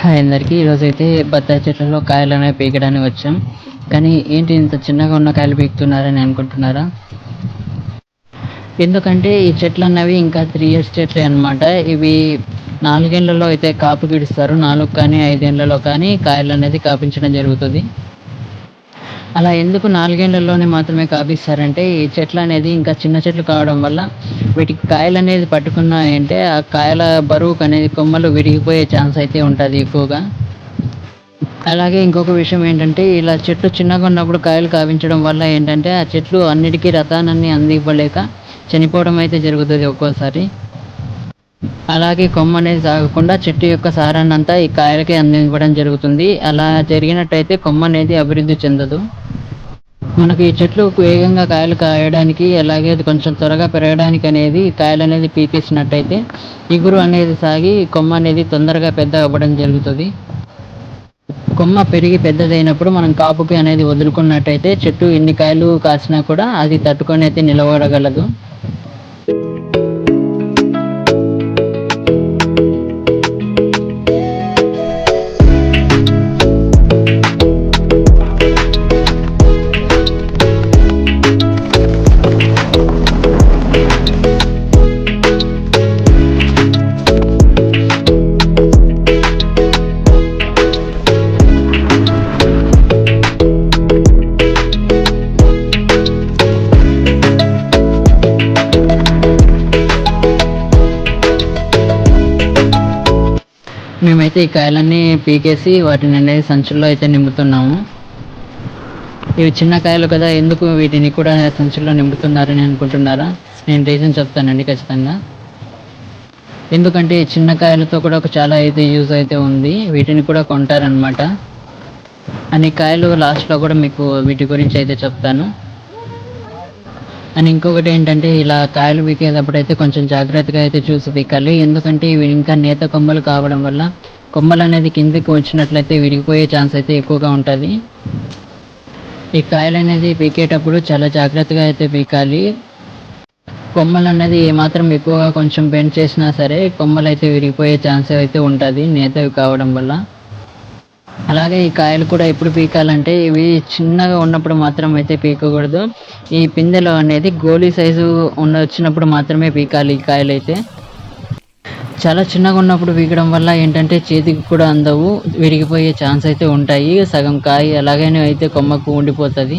Hi అందరికీ. ఈరోజు అయితే బత్తాయి చెట్లలో కాయలు అనేవి పీకడానికి వచ్చాం. కానీ ఏంటి ఇంత చిన్నగా ఉన్న కాయలు పీకుతున్నారని అనుకుంటున్నారా? ఎందుకంటే ఈ చెట్లు అన్నవి ఇంకా త్రీ ఇయర్స్ చెట్లే అనమాట ఇవి నాలుగేళ్ళలో అయితే కాపు గిడుస్తారు. నాలుగు కానీ ఐదేళ్ళలో కానీ కాయలు అనేది కాపించడం జరుగుతుంది. అలా ఎందుకు నాలుగేళ్ళలోనే మాత్రమే కాపిస్తారంటే ఈ చెట్లు అనేది ఇంకా చిన్న చెట్లు కావడం వల్ల వీటికి కాయలు అనేది పట్టుకున్నాయంటే ఆ కాయల బరువుకు అనేది కొమ్మలు విరిగిపోయే ఛాన్స్ అయితే ఉంటుంది ఎక్కువగా. అలాగే ఇంకొక విషయం ఏంటంటే ఇలా చెట్లు చిన్నగా ఉన్నప్పుడు కాయలు కావించడం వల్ల ఏంటంటే ఆ చెట్లు అన్నిటికీ రథానాన్ని అందివ్వలేక చనిపోవడం అయితే జరుగుతుంది ఒక్కోసారి. అలాగే కొమ్మ అనేది సాగకుండా చెట్టు యొక్క సారాన్ని అంతా ఈ కాయలకి అందివ్వడం జరుగుతుంది. అలా జరిగినట్టయితే కొమ్మ అనేది అభివృద్ధి చెందదు. మనకి ఈ చెట్లు వేగంగా కాయలు కాయడానికి అలాగే అది కొంచెం త్వరగా పెరగడానికి అనేది కాయలు అనేది పీకేసినట్టయితే ఇగురు అనేది సాగి కొమ్మ అనేది తొందరగా పెద్ద అవ్వడం జరుగుతుంది. కొమ్మ పెరిగి పెద్దదైనప్పుడు మనం కాపుకి అనేది వదులుకున్నట్టయితే చెట్టు ఎన్ని కాయలు కాసినా కూడా అది తట్టుకొని అయితే నిలబడగలదు. మేమైతే ఈ కాయలన్నీ పీకేసి వాటిని అనేది సంచుల్లో అయితే నింపుతున్నాము. ఇవి చిన్న కాయలు కదా ఎందుకు వీటిని కూడా సంచుల్లో నింపుతున్నారని అనుకుంటున్నారా? నేను రీజన్ చెప్తానండి ఖచ్చితంగా. ఎందుకంటే చిన్న కాయలతో కూడా ఒక చాలా అయితే యూజ్ అయితే ఉంది. వీటిని కూడా కొంటారనమాట అని కాయలు లాస్ట్లో కూడా మీకు వీటి గురించి అయితే చెప్తాను. అండ్ ఇంకొకటి ఏంటంటే ఇలా కాయలు పీకేటప్పుడు అయితే కొంచెం జాగ్రత్తగా అయితే చూసి పీకాలి ఎందుకంటే ఇవి ఇంకా నేత కొమ్మలు కావడం వల్ల కొమ్మలు అనేది కిందకి వచ్చినట్లయితే విరిగిపోయే ఛాన్స్ అయితే ఎక్కువగా ఉంటుంది. ఈ కాయలు అనేది పీకేటప్పుడు చాలా జాగ్రత్తగా అయితే పీకాలి కొమ్మలు అనేది ఏమాత్రం ఎక్కువగా కొంచెం బెండ్ చేసినా సరే కొమ్మలు అయితే విరిగిపోయే ఛాన్స్ అయితే ఉంటుంది నేతవి కావడం వల్ల. అలాగే ఈ కాయలు కూడా ఎప్పుడు పీకాలంటే ఇవి చిన్నగా ఉన్నప్పుడు మాత్రం అయితే పీకకూడదు. ఈ పిందెలు అనేది గోళీ సైజు ఉన్న వచ్చినప్పుడు మాత్రమే పీకాలి ఈ కాయలు అయితే. చాలా చిన్నగా ఉన్నప్పుడు పీకడం వల్ల ఏంటంటే చేతికి కూడా అందవు విరిగిపోయే ఛాన్స్ అయితే ఉంటాయి. సగం కాయ అలాగనే అయితే కొమ్మకు ఉండిపోతుంది.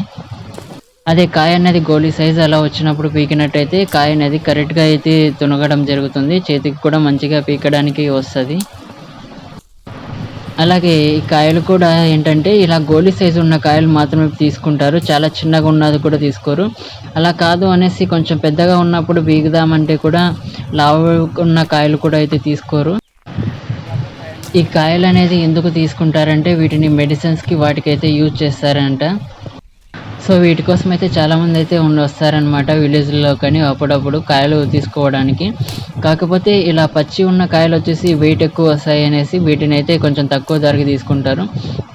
అదే కాయ అనేది గోళీ సైజు అలా వచ్చినప్పుడు పీకినట్టయితే కాయ అనేది కరెక్ట్గా అయితే తునగడం జరుగుతుంది. చేతికి కూడా మంచిగా పీకడానికి వస్తుంది. అలాగే ఈ కాయలు కూడా ఏంటంటే ఇలా గోళీ సైజు ఉన్న కాయలు మాత్రమే తీసుకుంటారు. చాలా చిన్నగా ఉన్నది కూడా తీసుకోరు. అలా కాదు అనేసి కొంచెం పెద్దగా ఉన్నప్పుడు బీగుదామంటే కూడా లావు ఉన్న కాయలు కూడా అయితే తీసుకోరు. ఈ కాయలు అనేది ఎందుకు తీసుకుంటారంటే వీటిని మెడిసిన్స్కి వాటికైతే యూజ్ చేస్తారంట. సో వీటి కోసం అయితే చాలామంది అయితే ఉండి వస్తారనమాట విలేజ్లో కానీ అప్పుడప్పుడు కాయలు తీసుకోవడానికి. కాకపోతే ఇలా పచ్చి ఉన్న కాయలు వచ్చేసి వెయిట్ ఎక్కువ వస్తాయి అనేసి వీటిని అయితే కొంచెం తక్కువ ధరకి తీసుకుంటారు.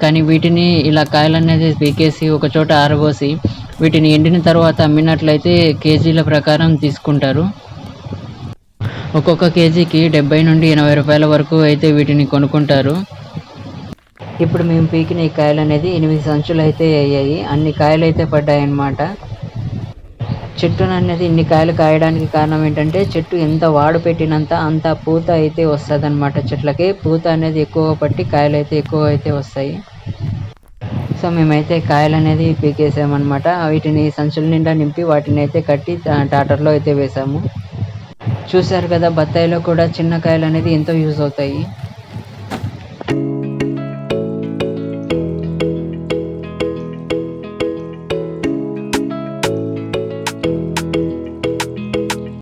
కానీ వీటిని ఇలా కాయలు అనేది పీకేసి ఒక చోట ఆరబోసి వీటిని ఎండిన తర్వాత అమ్మినట్లయితే కేజీల ప్రకారం తీసుకుంటారు. ఒక్కొక్క కేజీకి డెబ్బై నుండి ఎనభై రూపాయల వరకు అయితే వీటిని కొనుక్కుంటారు. ఇప్పుడు మేము పీకిన ఈ కాయలు అనేది ఎనిమిది సంచులు అయితే అయ్యాయి. అన్ని కాయలు అయితే పడ్డాయి అన్నమాట చెట్టు అనేది ఇన్ని కాయలు కాయడానికి కారణం ఏంటంటే చెట్టు ఎంత వాడు పెట్టినంత అంత పూత అయితే వస్తుంది అనమాట చెట్లకి. పూత అనేది ఎక్కువగా పట్టి కాయలు అయితే ఎక్కువ అయితే వస్తాయి. సో మేమైతే కాయలు అనేది పీకేసామన్నమాట. వీటిని సంచుల నిండా నింపి వాటిని అయితే కట్టి టాటర్లో అయితే వేసాము. చూశారు కదా బత్తాయిలో కూడా చిన్న కాయలు అనేది ఎంతో యూజ్ అవుతాయి.